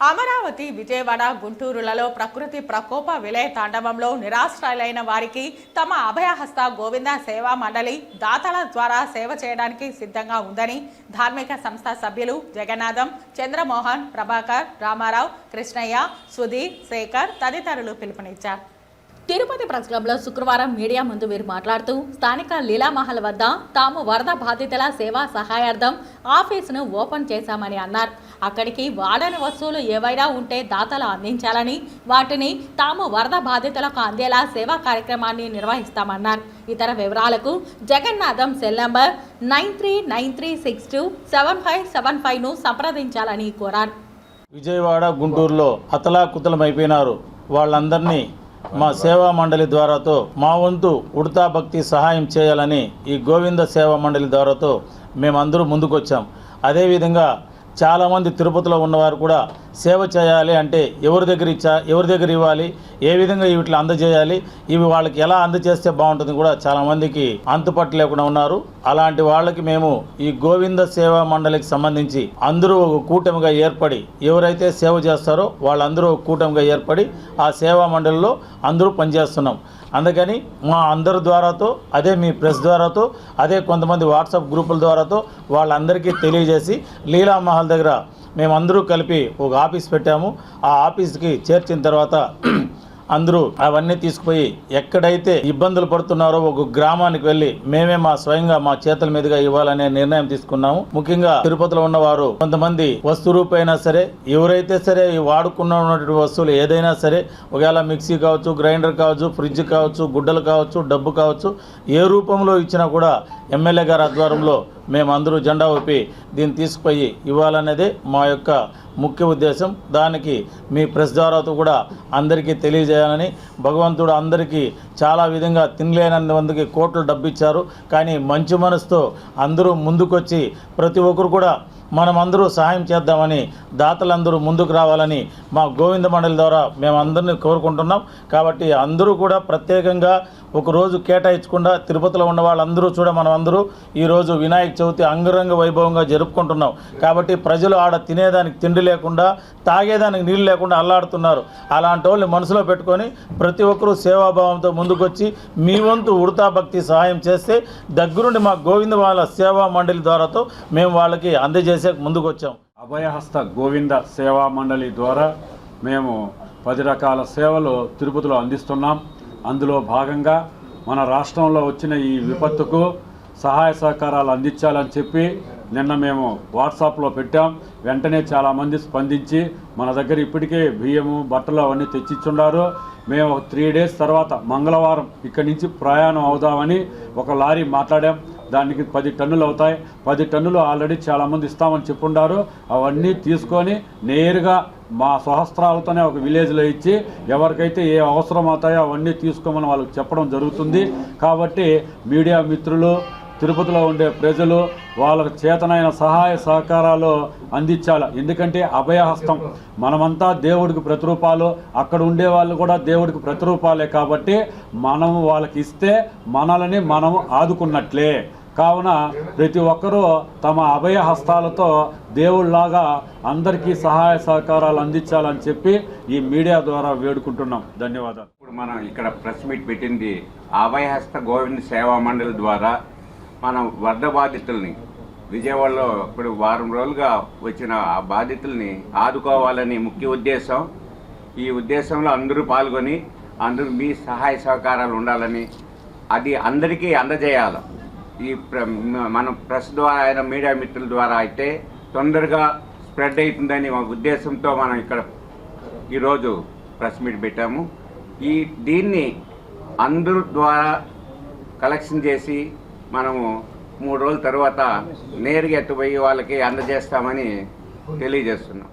అమరావతి విజయవాడ గుంటూరులలో ప్రకృతి ప్రకోప విలయ తాండవంలో నిరాశ్రయులైన వారికి తమ అభయహస్త గోవింద సేవా మండలి దాతల ద్వారా సేవ చేయడానికి సిద్ధంగా ఉందని ధార్మిక సంస్థ సభ్యులు జగన్నాథం చంద్రమోహన్ ప్రభాకర్ రామారావు కృష్ణయ్య సుధీర్ శేఖర్ తదితరులు పిలుపునిచ్చారు. తిరుపతి ప్రెస్ క్లబ్లో శుక్రవారం మీడియా ముందు వీరు మాట్లాడుతూ స్థానిక లీలామహల్ వద్ద తాము వరద బాధితుల సేవా సహాయార్థం ఆఫీసును ఓపెన్ చేశామని అన్నారు. అక్కడికి వాడని వస్తువులు ఏవైనా ఉంటే దాతలు అందించాలని వాటిని తాము వరద బాధితులకు అందేలా సేవా కార్యక్రమాన్ని నిర్వహిస్తామన్నారు. ఇతర వివరాలకు Jagannatham cell number nine three nine three six two seven five seven ఫైవ్ను సంప్రదించాలని కోరారు. విజయవాడ గుంటూరులో అతలాకుతలమైపోయినారు వాళ్ళందరినీ మా సేవా మండలి ద్వారాతో మా వంతు ఉడతా భక్తి సహాయం చేయాలని ఈ గోవింద సేవా మండలి ద్వారాతో మేమందరూ ముందుకొచ్చాం. అదేవిధంగా చాలామంది తిరుపతిలో ఉన్నవారు కూడా సేవ చేయాలి అంటే ఎవరి దగ్గర ఇచ్చా ఎవరి దగ్గర ఇవ్వాలి ఏ విధంగా వీటిని అందజేయాలి ఇవి వాళ్ళకి ఎలా అందజేస్తే బాగుంటుంది కూడా చాలామందికి అంతుపట్టు లేకుండా ఉన్నారు. అలాంటి వాళ్ళకి మేము ఈ గోవింద సేవా మండలికి సంబంధించి అందరూ ఒక కూటమిగా ఏర్పడి ఎవరైతే సేవ చేస్తారో వాళ్ళందరూ ఒక కూటమిగా ఏర్పడి ఆ సేవా మండలిలో అందరూ పనిచేస్తున్నాం. అందుకని మా అందరి ద్వారాతో అదే మీ ప్రెస్ ద్వారాతో అదే కొంతమంది వాట్సాప్ గ్రూపుల ద్వారాతో వాళ్ళందరికీ తెలియజేసి లీలామహల్ దగ్గర మేమందరూ కలిపి ఒక ఆఫీస్ పెట్టాము. ఆ ఆఫీస్కి చేర్చిన తర్వాత అందరూ అవన్నీ తీసుకుపోయి ఎక్కడైతే ఇబ్బందులు పడుతున్నారో ఒక గ్రామానికి వెళ్ళి మేమే మా స్వయంగా మా చేతుల మీదుగా ఇవ్వాలనే నిర్ణయం తీసుకున్నాము. ముఖ్యంగా తిరుపతిలో ఉన్నవారు కొంతమంది వస్తు రూపైనా సరే ఎవరైతే సరే వాడుకున్న ఉన్నటువంటి వస్తువులు ఏదైనా సరే ఒకవేళ మిక్సీ కావచ్చు గ్రైండర్ కావచ్చు ఫ్రిడ్జ్ కావచ్చు గుడ్డలు కావచ్చు డబ్బు కావచ్చు ఏ రూపంలో ఇచ్చినా కూడా ఎమ్మెల్యే గారి ఆధ్వర్యంలో మేమందరూ జెండా ఊపి దీన్ని తీసుకుపోయి ఇవ్వాలనేదే మా యొక్క ముఖ్య ఉద్దేశం. దానికి మీ ప్రెస్ ద్వారాతో కూడా అందరికీ తెలియజేయాలని భగవంతుడు అందరికీ చాలా విధంగా తినలేనందుకు కోట్లు డబ్బు ఇచ్చారు కానీ మంచి మనసుతో అందరూ ముందుకొచ్చి ప్రతి ఒక్కరు కూడా మనమందరూ సహాయం చేద్దామని దాతలందరూ ముందుకు రావాలని మా గోవింద మండలి ద్వారా మేము అందరినీ కోరుకుంటున్నాం. కాబట్టి అందరూ కూడా ప్రత్యేకంగా ఒకరోజు కేటాయించకుండా తిరుపతిలో ఉన్న వాళ్ళందరూ చూడ మనం అందరూ ఈరోజు వినాయక చవితి అంగరంగ వైభవంగా జరుపుకుంటున్నాం. కాబట్టి ప్రజలు ఆడ తినేదానికి తిండి లేకుండా తాగేదానికి నీళ్ళు లేకుండా అల్లాడుతున్నారు. అలాంటి వాళ్ళని మనసులో పెట్టుకొని ప్రతి ఒక్కరూ సేవాభావంతో ముందుకొచ్చి మీ వంతు ఉడతా భక్తి సహాయం చేస్తే దగ్గరుండి మా గోవింద వాళ్ళ సేవా మండలి ద్వారాతో మేము వాళ్ళకి అందజేసే ముందుకొచ్చాం. అభయహస్త గోవింద సేవా మండలి ద్వారా మేము పది రకాల సేవలు తిరుపతిలో అందిస్తున్నాం. అందులో భాగంగా మన రాష్ట్రంలో వచ్చిన ఈ విపత్తుకు సహాయ సహకారాలు అందించాలని చెప్పి నిన్న మేము వాట్సాప్లో పెట్టాం. వెంటనే చాలామంది స్పందించి మన దగ్గర ఇప్పటికే బియ్యము బట్టలు అవన్నీ తెచ్చిచ్చున్నారు మేము త్రీ డేస్ తర్వాత మంగళవారం ఇక్కడి నుంచి ప్రయాణం అవుదామని ఒక లారీ మాట్లాడాం. దానికి పది టన్నులు అవుతాయి. పది టన్నులు ఆల్రెడీ చాలామంది ఇస్తామని చెప్పుండారు. అవన్నీ తీసుకొని నేరుగా మా సహస్రాలతోనే ఒక విలేజ్లో ఇచ్చి ఎవరికైతే ఏ అవసరం అవుతాయో అవన్నీ తీసుకోమని వాళ్ళకి చెప్పడం జరుగుతుంది. కాబట్టి మీడియా మిత్రులు తిరుపతిలో ఉండే ప్రజలు వాళ్ళకు చేతనైన సహాయ సహకారాలు అందించాలి. ఎందుకంటే అభయహస్తం మనమంతా దేవుడికి ప్రతిరూపాలు. అక్కడ ఉండే వాళ్ళు కూడా దేవుడికి ప్రతిరూపాలే కాబట్టి మనం వాళ్ళకి ఇస్తే మనల్ని మనం ఆదుకున్నట్లే. కావున ప్రతి ఒక్కరూ తమ అభయ హస్తాలతో దేవుళ్ళాగా అందరికీ సహాయ సహకారాలు అందించాలని చెప్పి ఈ మీడియా ద్వారా వేడుకుంటున్నాం. ధన్యవాదాలు. ఇప్పుడు మనం ఇక్కడ ప్రెస్ మీట్ పెట్టింది అభయహస్త గోవింద్ సేవా మండలి ద్వారా మనం వరద బాధితుల్ని విజయవాడలో ఇప్పుడు వారం రోజులుగా వచ్చిన ఆ బాధితుల్ని ఆదుకోవాలని ముఖ్య ఉద్దేశం. ఈ ఉద్దేశంలో అందరూ పాల్గొని అందరూ మీ సహాయ సహకారాలు ఉండాలని అది అందరికీ అందజేయాలి. ఈ ప్ర- మనం ప్రెస్ ద్వారా అయిన మీడియా మిత్రుల ద్వారా అయితే తొందరగా స్ప్రెడ్ అవుతుందని మా ఉద్దేశంతో మనం ఇక్కడ ఈరోజు ప్రెస్ మీట్ పెట్టాము. ఈ దీన్ని అందరి ద్వారా కలెక్షన్ చేసి మనము మూడు రోజుల తర్వాత నేరుగా ఎత్తుపోయి వాళ్ళకి అందజేస్తామని తెలియజేస్తున్నాం.